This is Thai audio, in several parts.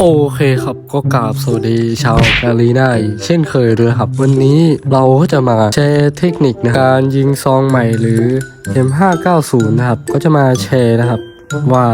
โอเคครับก็กราบสวัสดีชาวกาลีได้เช่นเคยเลยครับ วันนี้เราก็จะมาแชร์เทคนิคนะการยิงซองใหม่หรือ M590 นะครับ ก็จะมาแชร์นะครับว่า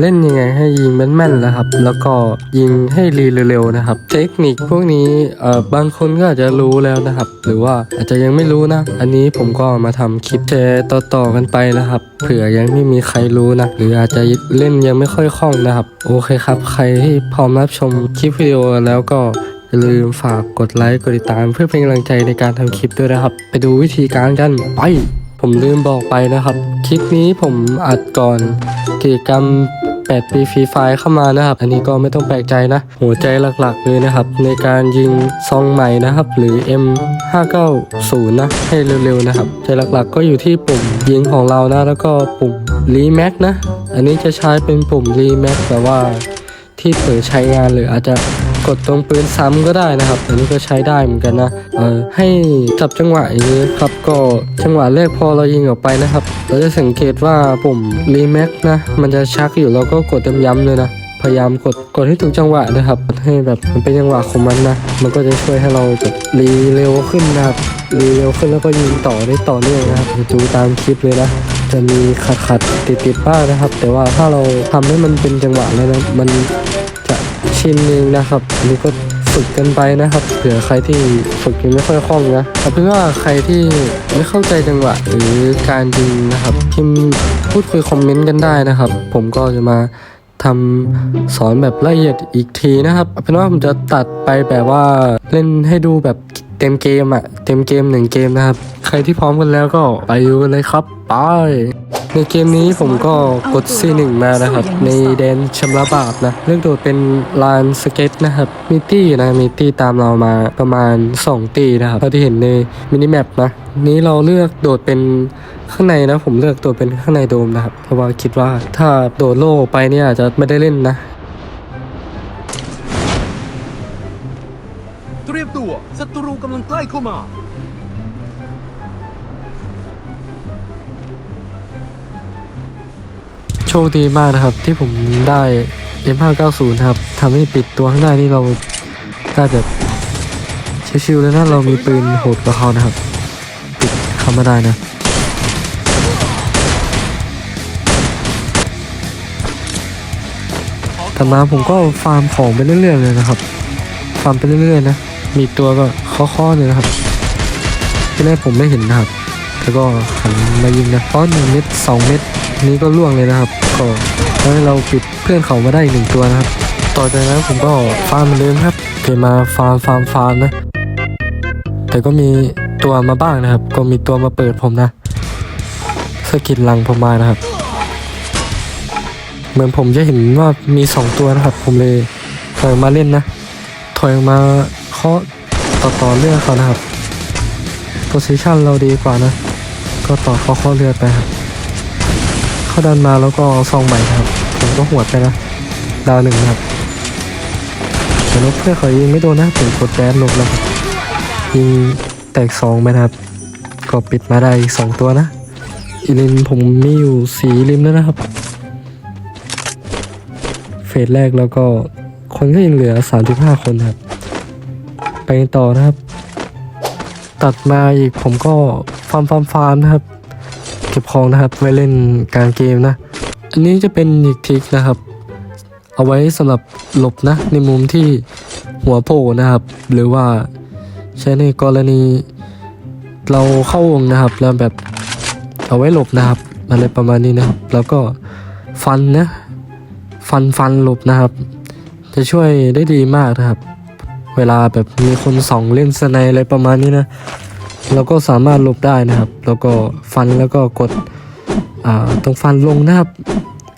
เล่นยังไงให้ยิงแม่นๆนะครับ แล้วก็ยิงให้รีเร็วๆนะครับ เทคนิคพวกนี้เอ่อบางคนก็อาจจะรู้แล้วนะครับ หรือว่าอาจจะยังไม่รู้นะ อันนี้ผมก็มาทำคลิปแชร์ต่อๆกันไปนะครับ เผื่อยังไม่มีใครรู้นะ หรืออาจจะเล่นยังไม่ค่อยคล่องนะครับ โอเคครับ ใครที่พร้อมรับชมคลิปวิดีโอแล้วก็อย่าลืมฝากกดไลค์กดติดตามเพื่อเป็นกำลังใจในการทำคลิปด้วยนะครับ ไปดูวิธีการกันไป ผมลืมบอกไปนะครับ คลิปนี้ผมอัดก่อนกิจกรรม 8 ปีฟรีไฟเข้ามานะครับ อันนี้ก็ไม่ต้องแปลกใจนะ หัวใจหลักๆเลยนะครับ ในการยิงซองใหม่นะครับ หรือ M590 นะ ให้เร็วๆนะครับ ใจหลักๆก็อยู่ที่ปุ่มยิงของเรานะ แล้วก็ปุ่มรีแม็กนะ อันนี้จะใช้เป็นปุ่มรีแม็กแบบว่าที่เปิดใช้งานหรืออาจจะ กดตรงปืนซ้ำก็ได้นะครับ อันนี้ก็ใช้ได้เหมือนกันนะ เออให้จับจังหวะอย่างนี้ครับ ก็จังหวะแรกพอเรายิงออกไปนะครับ เราจะสังเกตว่าปุ่มรีแม็กนะ มันจะชักอยู่เราก็กดย้ำๆเลยนะพยายามกดกดให้ถูกจังหวะนะครับให้แบบมันเป็นจังหวะของมันนะมันก็จะช่วยให้เราแบบรีเร็วขึ้นนะครับรีเร็วขึ้นแล้วก็ยิงต่อได้ต่อเนื่องนะครับดูตามคลิปเลยนะจะมีขัดขัดติดติดๆบ้างนะครับ แต่ว่าถ้าเราทำให้มันเป็นจังหวะแล้วนะมัน จะชินเองนะครับอันนี้ก็ฝึกกันไปนะครับเผื่อใครที่ฝึกยังไม่ค่อยคล่องนะเอาเป็นว่าใครที่ไม่เข้าใจจังหวะหรือการยิงนะครับพิมพ์พูดคุยคอมเมนต์กันได้นะครับ ผมก็จะมาทำสอนแบบละเอียดอีกทีนะครับเอาเป็นว่าผมจะตัดไปแบบว่าเล่นให้ดูแบบเต็มเกมอะเต็มเกมหนึ่งเกมนะครับ ใครที่พร้อมกันแล้วก็ไปดูกันเลยครับไป ในเกมนี้ผมก็กด C1 มานะครับ ในแดนชำระบาปนะ เลือกโดดเป็นลานสเก็ตนะครับ มีตี้นะมีตี้ตามเรามาประมาณ 2 ตีนะครับเท่าที่เห็นในมินิแมปนะ นี้เราเลือกโดดเป็นข้างในนะ ผมเลือกตัวเป็นข้างในโดมนะครับ เพราะว่าคิดว่าถ้าโดดโล่ไปเนี่ยอาจจะไม่ได้เล่นนะเตรียมตัวศัตรูกำลังใกล้เข้ามา โชคดีมากนะครับ ที่ผมได้ M590 นะครับทำให้ปิดตัวข้างหน้านี่เราได้แบบชิวๆเลยนะเรามีปืนโหดกว่าเขานะครับ ปิดเขาไมาได้นะต่อมาผมก็ฟาร์มของไปเรื่อยๆเลยนะครับ ฟาร์มไปเรื่อยๆนะ มีตัวก็ข้อๆเลยนะครับ ที่แรกผมไม่เห็นนะครับ แล้วก็หันมายิงนะเพราะหนึ่งเม็ดสองเม็ด นี้ก็ล่วงเลยนะครับก็ทำให้เราปิดเพื่อนเขามาได้หนึ่งตัวนะครับ ต่อจากนั้นผมก็ฟาร์มเหมือนเดิมครับเกมมาฟาร์มฟาร์มฟาร์มนะ แต่ก็มีตัวมาบ้างนะครับ ก็มีตัวมาเปิดผมนะสกินลังผมมานะครับ เหมือนผมจะเห็นว่ามีสองตัวนะครับ ผมเลยถอยมาเล่นนะ ถอยมาเคาะต่อต่อเรื่องเขานะครับโพซิชันเราดีกว่านะ ก็ต่อเข้าข้อเลือดไปครับ เข้าดันมาแล้วก็ซองใหม่ครับ ผมก็หวดไปนะดาวหนึ่งนะครับแต่ลบเพื่อนเขายิงไม่โดนนะผมกดแบนลบแล้วครับยิงแตกสองไปนะครับ ก็ปิดมาได้อีกสองตัวนะอีลินผมมีอยู่สีริมแล้วนะครับ เฟสแรกแล้วก็คนก็ยังเหลือ 35 คนครับ ไปต่อนะครับ ตัดมาอีกผมก็ฟาร์มฟาร์มฟาร์มนะครับ เก็บของนะครับ ไว้เล่นการเกมนะ อันนี้จะเป็นอีกทิกนะครับ เอาไว้สำหรับหลบนะ ในมุมที่หัวโผล่นะครับ หรือว่าใช้ในกรณี เราเข้าวงนะครับ แล้วแบบเอาไว้หลบนะครับอะไรประมาณนี้นะครับ แล้วก็ฟันนะฟันฟันหลบนะครับ จะช่วยได้ดีมากนะครับ เวลาแบบมีคนส่องเล่นสไนอะไรประมาณนี้นะ เราก็สามารถลบได้นะครับ แล้วก็ฟันแล้วก็กดตรงฟันลงนะครับ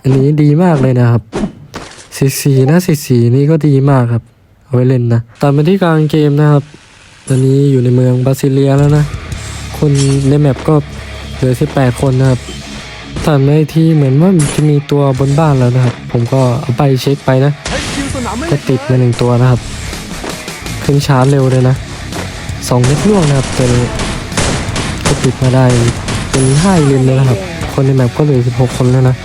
อันนี้ดีมากเลยนะครับสีสีนะสีสีนี่ก็ดีมากครับ เอาไว้เล่นนะตามมาที่กลางเกมนะครับ ตอนนี้อยู่ในเมืองบาซิเลียแล้วนะ คนในแมปก็เหลือ18 คนนะครับตามในที่เหมือนว่ามันจะมีตัวบนบ้านแล้วนะครับ ผมก็เอาไปเช็คไปนะใช้คิวสนามไม่ก็ติดมาหนึ่งตัวนะครับ ขึ้นชาร์จเร็วเลยนะ สองเล็ดล่วงนะครับเป็นก็ติดมาได้เป็นห้าลินเลยนะครับ คนในแมปก็เหลือ 16 คนแล้วนะ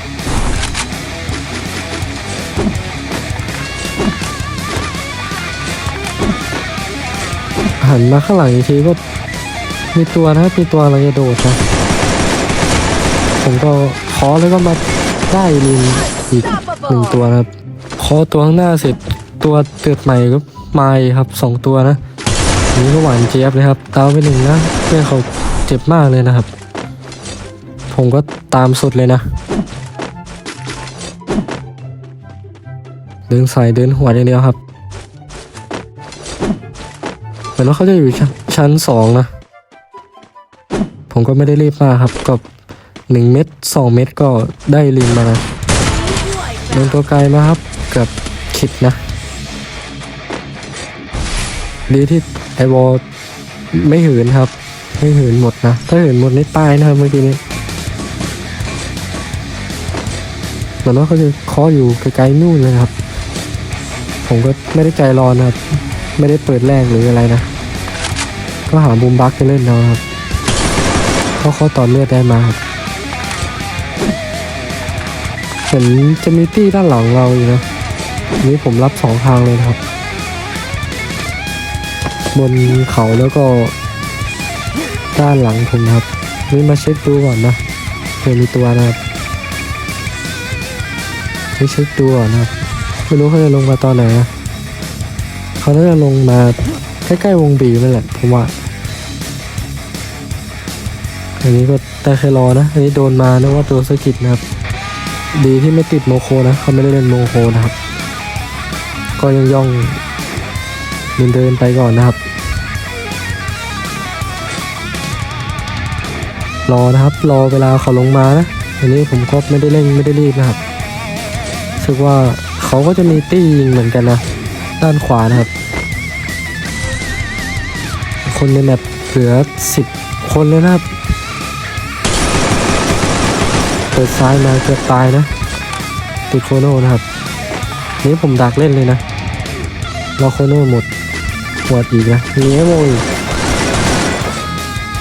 หันมาข้างหลังอีกทีก็มีตัวนะมีตัวอะไรโดดนะผมก็ขอแล้วก็มาได้ลินอีกหนึ่งตัวนะครับขอตัวข้างหน้าเสร็จตัวเกิดใหม่ก็มาครับสองตัวนะ นี้ก็หวานเจี๊ยบเลยครับดาวไปหนึ่งนะเพื่อนเขาเจ็บมากเลยนะครับ ผมก็ตามสุดเลยนะ เดินสายเดินหัวอย่างเดียวครับเหมือนว่าเขาจะอยู่ชั้นสองนะ ผมก็ไม่ได้รีบมากครับกับหนึ่งเม็ดสองเม็ดก็ได้ลิงมานะเดินตัวไกลมาครับกับคิดนะ ดีที่ อวอลไม่หืนครับ ไม่หืนหมดนะ ถ้าหืนหมดนี่ตายนะครับเมื่อกี้นี้เหมือนว่าเขาจะเคาะอยู่ไกลๆนู่นเลยครับ ผมก็ไม่ได้ใจร้อนะครับ ไม่ได้เปิดแรกหรืออะไรนะ ก็หาบูมบักจะเล่นเอาครับเพราะเขาต่อเลือดได้มาครับเหมือนจะมีตี้ด้านหลังเราอยู่นะ นี้ผมรับสองทางเลยครับ บนเขาแล้วก็ด้านหลังผมครับ นี่มาเช็คดูก่อนนะเผื่อมีตัวนะครับนี่เช็คดูก่อนนะครับไม่รู้เขาจะลงมาตอนไหนนะเขาน่าจะลงมาใกล้ๆวงบีนั่นแหละผมว่าอันนี้ก็แต่แค่รอนะอันนี้โดนมานะว่าตัวสะกิดนะครับ ดีที่ไม่ติดโมโคนะเขาไม่ได้เล่นโมโคนะครับ ก็ยังย่องเดินเดินไปก่อนนะครับ รอนะครับ รอเวลาเขาลงมานะอันนี้ผมก็ไม่ได้เร่งไม่ได้รีบนะครับรู้สึกว่าเขาก็จะมีตี้ยิงเหมือนกันนะ ด้านขวานะครับ คนในแมปเหลือสิบคนเลยนะครับเปิดซ้ายมาเกือบตายนะติดโคโน่นะครับ นี้ผมดักเล่นเลยนะรอโคโน่หมดหมดอีกนะมีเอโมอีก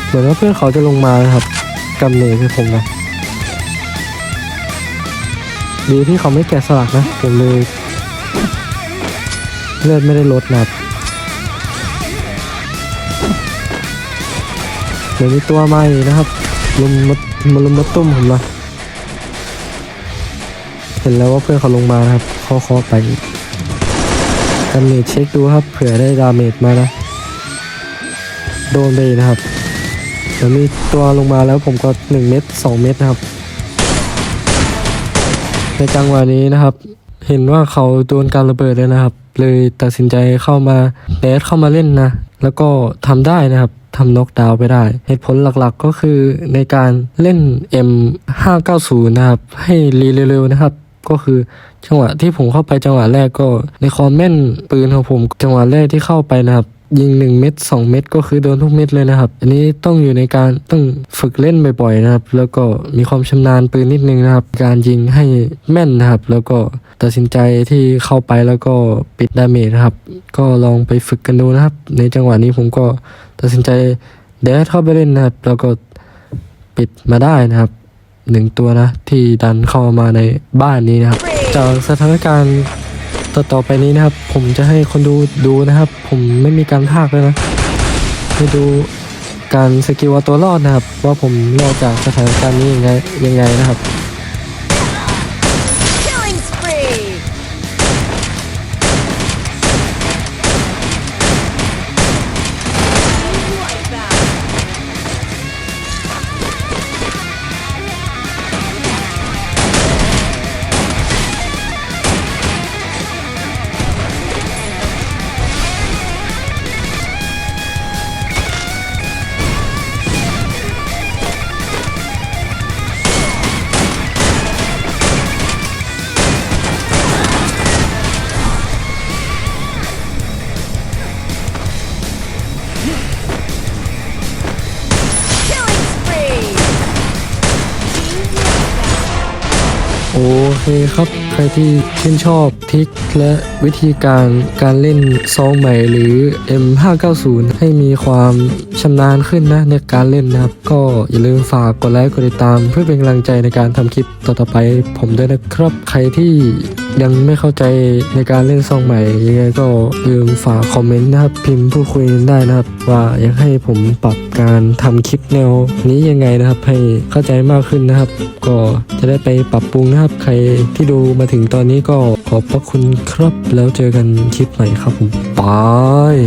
เหมือนว่าเพื่อนเขาจะลงมานะครับกำเนิดให้ผมนะดีที่เขาไม่แกะสลักนะผมเลยเลือดไม่ได้ลดนะครับเดี๋ยวมีตัวใหม่นะครับลุมมามาลุมมาตุ้มผมนะเห็นแล้วว่าเพื่อนเขาลงมานะครับข้อคอไปดาเมจเช็คดูครับเผื่อได้ดาเมจมานะ โดนไปนะครับ เดี๋ยวมีตัวลงมาแล้วผมก็หนึ่งเม็ดสองเม็ดนะครับ ในจังหวะนี้นะครับ เห็นว่าเขาโดนการระเบิดเลยนะครับ เลยตัดสินใจเข้ามาแดดเข้ามาเล่นนะ แล้วก็ทำได้นะครับทำน็อกดาวน์ไปได้ เหตุผลหลักๆก็คือในการเล่น M590 นะครับ ให้รีเร็วๆนะครับ ก็คือจังหวะที่ผมเข้าไปจังหวะแรกก็ในคอมเมนต์ปืนของผมจังหวะแรกที่เข้าไปนะครับ ยิง 1 เม็ด2 เม็ดก็คือโดนทุกเม็ดเลยนะครับ อันนี้ต้องอยู่ในการต้องฝึกเล่นบ่อยๆนะครับ แล้วก็มีความชำนาญปืนนิดนึงนะครับ การยิงให้แม่นนะครับ แล้วก็ตัดสินใจที่เข้าไปแล้วก็ปิดดาเมจนะครับ ก็ลองไปฝึกกันดูนะครับ ในจังหวะนี้ผมก็ตัดสินใจเดดเข้าไปเล่นนะครับ แล้วก็ปิดมาได้นะครับหนึ่งตัวนะที่ดันเข้ามาในบ้านนี้นะครับ จากสถานการณ์ ต่อต่อไปนี้นะครับ ผมจะให้คนดูดูนะครับ ผมไม่มีการพากเลยนะให้ดูการสกิลเอาตัวรอดนะครับ ว่าผมรอดจากสถานการณ์นี้ยังไงยังไงนะครับ โอเคครับ ใครที่ชื่นชอบทิกและวิธีการการเล่นซองใหม่หรือ M590 ให้มีความชำนาญขึ้นนะในการเล่นนะครับ ก็อย่าลืมฝากกดไลค์กดติดตาม เพื่อเป็นกำลังใจในการทำคลิปต่อๆไปผมด้วยนะครับ ใครที่ ยังไม่เข้าใจในการเล่นซองใหม่ยังไงก็ลืมฝากคอมเมนต์นะครับ พิมพ์พูดคุยได้นะครับ ว่าอยากให้ผมปรับการทำคลิปแนวนี้ยังไงนะครับ ให้เข้าใจมากขึ้นนะครับ ก็จะได้ไปปรับปรุงนะครับ ใครที่ดูมาถึงตอนนี้ก็ขอบพระคุณครับ แล้วเจอกันคลิปใหม่ครับผมบาย